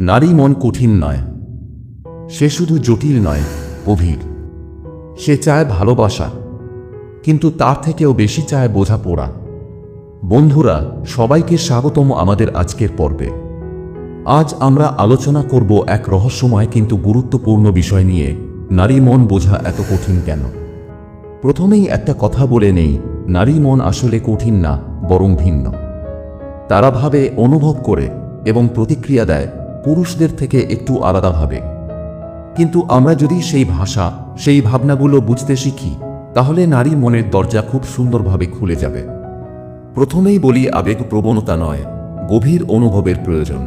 নারী মন কঠিন নয়, সে শুধু জটিল নয়, গভীর। সে চায় ভালোবাসা, কিন্তু তার থেকেও বেশি চায় বোঝা বোঝাপড়া। বন্ধুরা, সবাইকে স্বাগতম আমাদের আজকের পর্বে। আজ আমরা আলোচনা করব এক রহস্যময় কিন্তু গুরুত্বপূর্ণ বিষয় নিয়ে, নারী মন বোঝা এত কঠিন কেন? প্রথমেই একটা কথা বলে নেই, নারী মন আসলে কঠিন না, বরং ভিন্ন। তারা ভাবে, অনুভব করে এবং প্রতিক্রিয়া দেয় পুরুষদের থেকে একটু আলাদাভাবে কিন্তু আমরা যদি সেই ভাষা, সেই ভাবনাগুলো বুঝতে শিখি, তাহলে নারী মনের দরজা খুব সুন্দরভাবে খুলে যাবে। প্রথমেই বলি আবেগ প্রবণতা নয়, গভীর অনুভবের প্রয়োজন।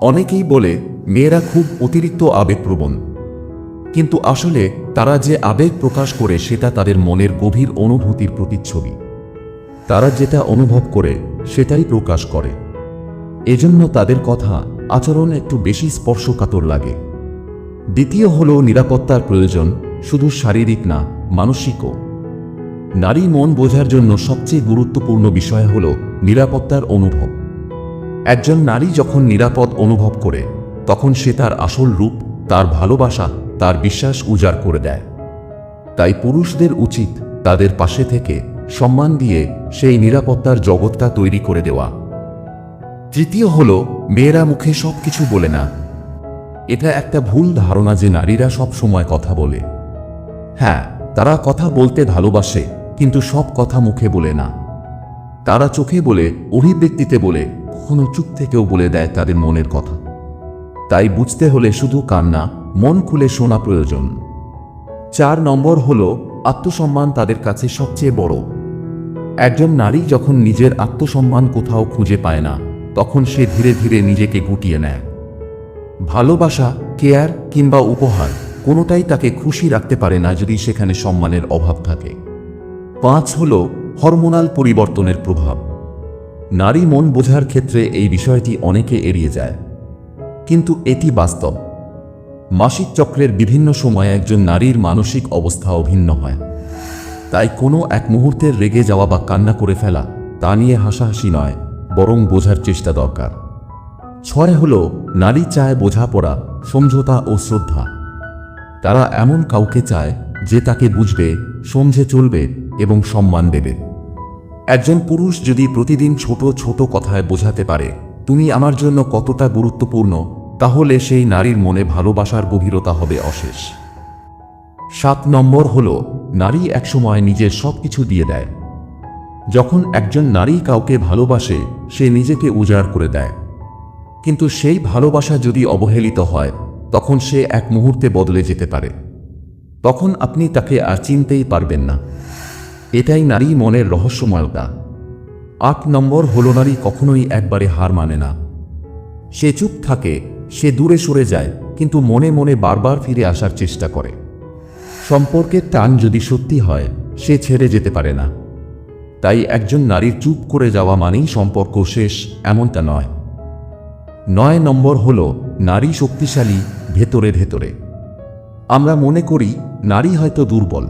অনেকেই বলে, মেয়েরা খুব অতিরিক্ত আবেগপ্রবণ কিন্তু আসলে তারা যে আবেগ প্রকাশ করে সেটা তাদের মনের গভীর অনুভূতির প্রতিচ্ছবি। তারা যেটা অনুভব করে, সেটাই প্রকাশ করে। এজন্য তাদের কথা আচরণ একটু বেশি স্পর্শকাতর লাগে। দ্বিতীয় হল নিরাপত্তার প্রয়োজন, শুধু শারীরিক না, মানসিকও। নারী মন বোঝার জন্য সবচেয়ে গুরুত্বপূর্ণ বিষয় হল নিরাপত্তার অনুভব। একজন নারী যখন নিরাপদ অনুভব করে, তখন সে তার আসল রূপ, তার ভালোবাসা, তার বিশ্বাস উজাড় করে দেয়। তাই পুরুষদের উচিত তাদের পাশে থেকে সম্মান দিয়ে সেই নিরাপত্তার জগৎটা তৈরি করে দেওয়া। তৃতীয় হল, মেয়েরা মুখে সব কিছু বলে না। এটা একটা ভুল ধারণা যে নারীরা সব সময় কথা বলে। হ্যাঁ তারা কথা বলতে ভালোবাসে, কিন্তু সব কথা মুখে বলে না। তারা চোখে বলে, অভিব্যক্তিতে বলে, কখনো চুপ থেকেও বলে দেয় তাদের মনের কথা। তাই বুঝতে হলে শুধু কান্না, মন খুলে শোনা প্রয়োজন। চার নম্বর হল, আত্মসম্মান তাদের কাছে সবচেয়ে বড়। একজন নারী যখন নিজের আত্মসম্মান কোথাও খুঁজে পায় না তখন সে ধীরে ধীরে নিজেকে গুটিয়ে নেয়। ভালোবাসা, কেয়ার কিংবা উপহার কোনোটাই তাকে খুশি রাখতে পারে না যদি সেখানে সম্মানের অভাব থাকে। পাঁচ হল হরমোনাল পরিবর্তনের প্রভাব। নারী মন বোঝার ক্ষেত্রে এই বিষয়টি অনেকে এড়িয়ে যায়। কিন্তু এটি বাস্তব। মাসিক চক্রের বিভিন্ন সময়ে একজন নারীর মানসিক অবস্থাও ভিন্ন হয়। তাই কোনো এক মুহূর্তের রেগে যাওয়া বা কান্না করে ফেলা তা নিয়ে হাসাহাসি নয়। বরং বোঝার চেষ্টা দরকার। ছয় হল নারী চায় বোঝাপড়া, সমঝোতা ও শ্রদ্ধা। তারা এমন কাউকে চায় যে তাকে বুঝবে, সমঝে চলবে এবং সম্মান দেবে। একজন পুরুষ যদি প্রতিদিন ছোট ছোট কথায় বোঝাতে পারে, তুমি আমার জন্য কতটা গুরুত্বপূর্ণ তাহলে সেই নারীর মনে ভালোবাসার গভীরতা হবে অশেষ। সাত নম্বর হল, নারী একসময় নিজের সব কিছু দিয়ে দেয়। যখন একজন নারী কাউকে ভালোবাসে, সে নিজেকে উজাড় করে দেয়। কিন্তু সেই ভালোবাসা যদি অবহেলিত হয়, তখন সে এক মুহূর্তে বদলে যেতে পারে। তখন আপনি তাকে আর চিনতেই পারবেন না। এটাই নারী মনের রহস্যময়তা। আট নম্বর, হল নারী কখনোই একবারে হার মানে না। সে চুপ থাকে, সে দূরে সরে যায়, কিন্তু মনে মনে বারবার ফিরে আসার চেষ্টা করে। সম্পর্কের টান যদি সত্যি হয়, সে ছেড়ে যেতে পারে না। তাই একজন নারীর চুপ করে যাওয়া মানেই সম্পর্ক শেষ, এমনটা নয়। নয় নম্বর হল নারী শক্তিশালী ভেতরে ভেতরে। আমরা মনে করি নারী হয়তো দুর্বল,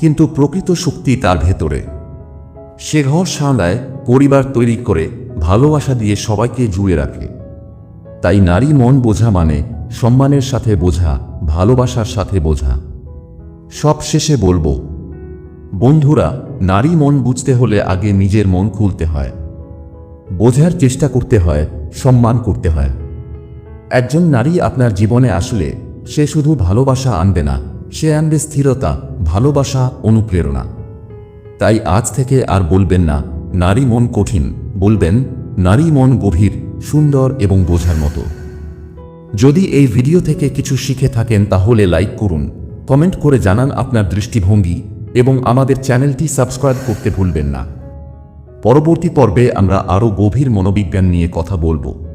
কিন্তু প্রকৃত শক্তি তার ভেতরে। সে ঘর পরিবার তৈরি করে ভালোবাসা দিয়ে সবাইকে জুড়ে রাখে। তাই নারী মন বোঝা মানে সম্মানের সাথে বোঝা, ভালোবাসার সাথে বোঝা। সব শেষে বলব বন্ধুরা, নারী মন বুঝতে হলে আগে নিজের মন খুলতে হয়। বোঝার চেষ্টা করতে হয়, সম্মান করতে হয়। একজন নারী আপনার জীবনে আসলে সে শুধু ভালোবাসা আনবে না, সে আনবে স্থিরতা, ভালোবাসা, অনুপ্রেরণা। তাই আজ থেকে আর বলবেন না, নারী মন কঠিন। বলবেন, নারী মন গভীর, সুন্দর এবং বোঝার মতো। যদি এই ভিডিও থেকে কিছু শিখে থাকেন তাহলে লাইক করুন। কমেন্ট করে জানান আপনার দৃষ্টিভঙ্গি। এবং আমাদের চ্যানেলটি সাবস্ক্রাইব করতে ভুলবেন না। পরবর্তী পর্বে আমরা আরও গভীর মনোবিজ্ঞান নিয়ে কথা বলব।